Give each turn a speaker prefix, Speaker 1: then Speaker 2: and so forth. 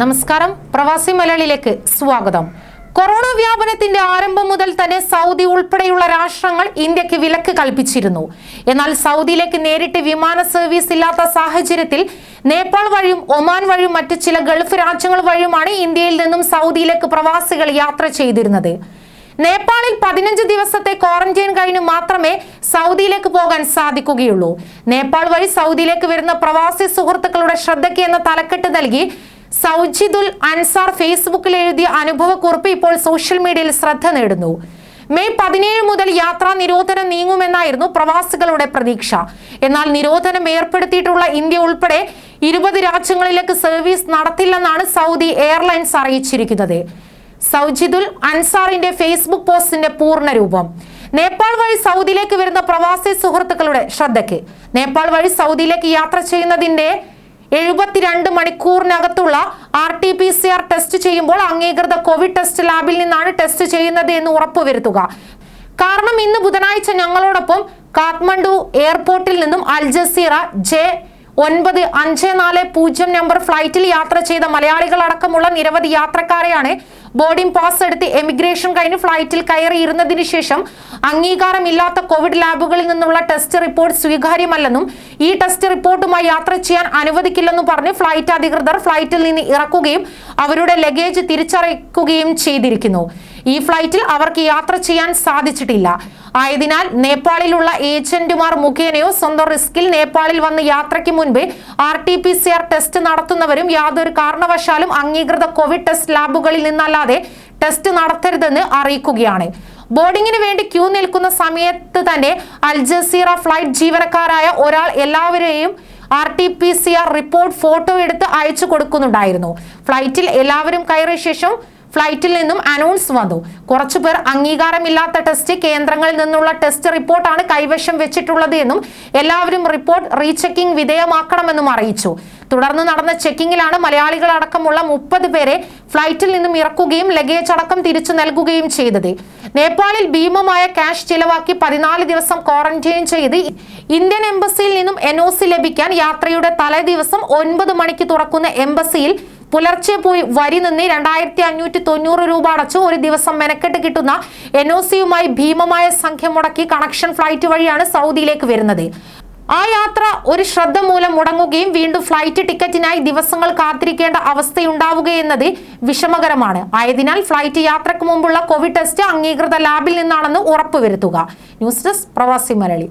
Speaker 1: നമസ്കാരം. പ്രവാസി മലയാളിയിലേക്ക് സ്വാഗതം. കൊറോണ വ്യാപനത്തിന്റെ ആരംഭം മുതൽ തന്നെ സൗദി ഉൾപ്പെടെയുള്ള രാഷ്ട്രങ്ങൾ ഇന്ത്യയ്ക്ക് വിലക്ക് കൽപ്പിച്ചിരുന്നു. എന്നാൽ സൗദിയിലേക്ക് നേരിട്ട് വിമാന സർവീസ് ഇല്ലാത്ത സാഹചര്യത്തിൽ നേപ്പാൾ വഴിയും ഒമാൻ വഴിയും മറ്റ് ചില ഗൾഫ് രാജ്യങ്ങൾ വഴിയുമാണ് ഇന്ത്യയിൽ നിന്നും സൗദിയിലേക്ക് പ്രവാസികൾ യാത്ര ചെയ്തിരുന്നത്. നേപ്പാളിൽ പതിനഞ്ച് ദിവസത്തെ ക്വാറന്റൈൻ കഴിഞ്ഞ് മാത്രമേ സൗദിയിലേക്ക് പോകാൻ സാധിക്കുകയുള്ളൂ. നേപ്പാൾ വഴി സൗദിയിലേക്ക് വരുന്ന പ്രവാസി സുഹൃത്തുക്കളുടെ ശ്രദ്ധയ്ക്ക് എന്ന തലക്കെട്ട് നൽകി സൗജിദുൽ അൻസാർ ഫേസ്ബുക്കിൽ എഴുതിയ അനുഭവക്കുറിപ്പ് ഇപ്പോൾ സോഷ്യൽ മീഡിയയിൽ ശ്രദ്ധ നേടുന്നു. മെയ് പതിനേഴ് മുതൽ യാത്രാ നിരോധനം നീങ്ങുമെന്നായിരുന്നു പ്രവാസികളുടെ പ്രതീക്ഷ. എന്നാൽ നിരോധനം ഏർപ്പെടുത്തിയിട്ടുള്ള ഇന്ത്യ ഉൾപ്പെടെ ഇരുപത് രാജ്യങ്ങളിലേക്ക് സർവീസ് നടത്തില്ലെന്നാണ് സൗദി എയർലൈൻസ് അറിയിച്ചിരിക്കുന്നത്. സൗജിദുൽ അൻസാറിന്റെ ഫേസ്ബുക്ക് പോസ്റ്റിന്റെ പൂർണ രൂപം നേപ്പാൾ വഴി സൗദിയിലേക്ക് വരുന്ന പ്രവാസി സുഹൃത്തുക്കളുടെ ശ്രദ്ധയ്ക്ക്. നേപ്പാൾ വഴി സൗദിയിലേക്ക് യാത്ര ചെയ്യുന്നതിന്റെ എഴുപത്തിരണ്ട് മണിക്കൂറിനകത്തുള്ള R T P C R test ചെയ്യുമ്പോൾ അംഗീകൃത കോവിഡ് ടെസ്റ്റ് ലാബിൽ നിന്നാണ് ടെസ്റ്റ് ചെയ്യുന്നത് എന്ന് ഉറപ്പുവരുത്തുക. കാരണം ഇന്ന് ബുധനാഴ്ച ഞങ്ങളോടൊപ്പം കാഠ്മണ്ഡു എയർപോർട്ടിൽ നിന്നും അൽ ജസീറ ജെ ഒൻപത് അഞ്ച് നാല് പൂജ്യം നമ്പർ ഫ്ലൈറ്റിൽ യാത്ര ചെയ്ത മലയാളികൾ അടക്കമുള്ള നിരവധി യാത്രക്കാരെയാണ് ബോർഡിംഗ് പാസ് എടുത്ത് എമിഗ്രേഷൻ കഴിഞ്ഞ് ഫ്ലൈറ്റിൽ കയറിയിരുന്നതിന് ശേഷം അംഗീകാരമില്ലാത്ത കോവിഡ് ലാബുകളിൽ നിന്നുള്ള ടെസ്റ്റ് റിപ്പോർട്ട് സ്വീകാര്യമല്ലെന്നും ഈ ടെസ്റ്റ് റിപ്പോർട്ടുമായി യാത്ര ചെയ്യാൻ അനുവദിക്കില്ലെന്നും പറഞ്ഞ് ഫ്ലൈറ്റ് അധികൃതർ ഫ്ലൈറ്റിൽ നിന്ന് ഇറക്കുകയും അവരുടെ ലഗേജ് തിരിച്ചറിയിക്കുകയും ചെയ്തിരിക്കുന്നു. ഈ ഫ്ലൈറ്റിൽ അവർക്ക് യാത്ര ചെയ്യാൻ സാധിച്ചിട്ടില്ല. ആയതിനാൽ നേപ്പാളിലുള്ള ഏജന്റുമാർ മുഖേനയോ സ്വന്തം റിസ്കിൽ നേപ്പാളിൽ വന്ന് യാത്രയ്ക്ക് മുൻപ് R T P C R test നടത്തുന്നവരും യാതൊരു കാരണവശാലും അംഗീകൃത കോവിഡ് ടെസ്റ്റ് ലാബുകളിൽ നിന്നല്ലാതെ ടെസ്റ്റ് നടത്തരുതെന്ന് അറിയിക്കുകയാണ്. ബോർഡിങ്ങിന് വേണ്ടി ക്യൂ നിൽക്കുന്ന സമയത്ത് തന്നെ അൽ ജസീറ ഫ്ലൈറ്റ് ജീവനക്കാരായ ഒരാൾ എല്ലാവരെയും R T P C R report photo എടുത്ത് അയച്ചു കൊടുക്കുന്നുണ്ടായിരുന്നു. ഫ്ലൈറ്റിൽ എല്ലാവരും കയറിയ ശേഷം ഫ്ലൈറ്റിൽ നിന്നും അനൗൺസ് വന്നു. കുറച്ചുപേർ അംഗീകാരമില്ലാത്ത ടെസ്റ്റ് കേന്ദ്രങ്ങളിൽ നിന്നുള്ള ടെസ്റ്റ് റിപ്പോർട്ടാണ് കൈവശം വെച്ചിട്ടുള്ളത് എന്നും എല്ലാവരും റിപ്പോർട്ട് റീചെക്കിംഗ് വിധേയമാക്കണമെന്നും അറിയിച്ചു. തുടർന്ന് നടന്ന ചെക്കിങ്ങിലാണ് മലയാളികൾ അടക്കമുള്ള മുപ്പത് പേരെ ഫ്ലൈറ്റിൽ നിന്നും ഇറക്കുകയും ലഗേജ് അടക്കം തിരിച്ചു നൽകുകയും ചെയ്തത്. നേപ്പാളിൽ ഭീമമായ ക്യാഷ് ചിലവാക്കി പതിനാല് ദിവസം ക്വാറന്റൈൻ ചെയ്ത് ഇന്ത്യൻ എംബസിയിൽ നിന്നും എൻഒസി ലഭിക്കാൻ യാത്രയുടെ തലേ ദിവസം ഒൻപത് മണിക്ക് തുറക്കുന്ന എംബസിയിൽ പുലർച്ചെ പോയി വരി നിന്ന് രണ്ടായിരത്തി അഞ്ഞൂറ്റി തൊണ്ണൂറ് രൂപ അടച്ചു ഒരു ദിവസം മെനക്കെട്ട് കിട്ടുന്ന എൻ ഒ സിയുമായി ഭീമമായ സംഖ്യ മുടക്കി കണക്ഷൻ ഫ്ലൈറ്റ് വഴിയാണ് സൗദിയിലേക്ക് വരുന്നത്. ആ യാത്ര ഒരു ശ്രദ്ധ മൂലം മുടങ്ങുകയും വീണ്ടും ഫ്ലൈറ്റ് ടിക്കറ്റിനായി ദിവസങ്ങൾ കാത്തിരിക്കേണ്ട അവസ്ഥയുണ്ടാവുകയെന്നത് വിഷമകരമാണ്. ആയതിനാൽ ഫ്ലൈറ്റ് യാത്രയ്ക്ക് മുമ്പുള്ള കോവിഡ് ടെസ്റ്റ് അംഗീകൃത ലാബിൽ നിന്നാണെന്ന് ഉറപ്പുവരുത്തുക. ന്യൂസ് ഡെസ്ക് പ്രവാസി മലയാളി.